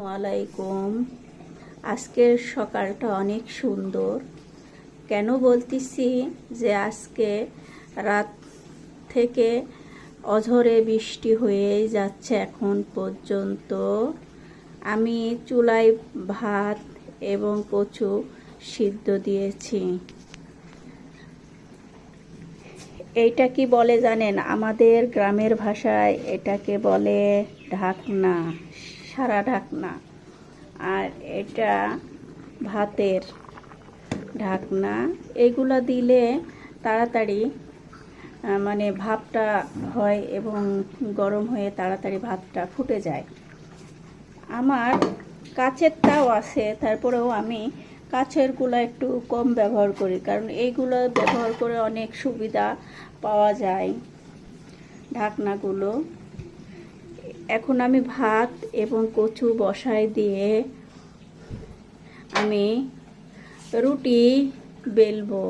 আসসালামু আলাইকুম। আজকের সকালটা অনেক সুন্দর। কেন বলতেছি যে আজকে রাত থেকে অঝরে বৃষ্টি হয়েই যাচ্ছে এখন পর্যন্ত। আমি চুলায় ভাত এবং কচু সিদ্ধ দিয়েছি। এইটা কি বলে জানেন? আমাদের গ্রামের ভাষায় এটাকে বলে ঢাকনা। সারা ঢাকনা। আর এটা ভাতের ঢাকনা। এগুলো দিলে তাড়াতাড়ি মানে ভাপটা হয় এবং গরম হয়ে তাড়াতাড়ি ভাতটা ফুটে যায়। আমার কাচের তাও আছে, তারপরেও আমি কাছেরগুলো একটু কম ব্যবহার করি, কারণ এইগুলো ব্যবহার করে অনেক সুবিধা পাওয়া যায় ঢাকনাগুলো। এখন আমি ভাত এবং কচু বসাই দিয়ে আমি রুটি বেলবো।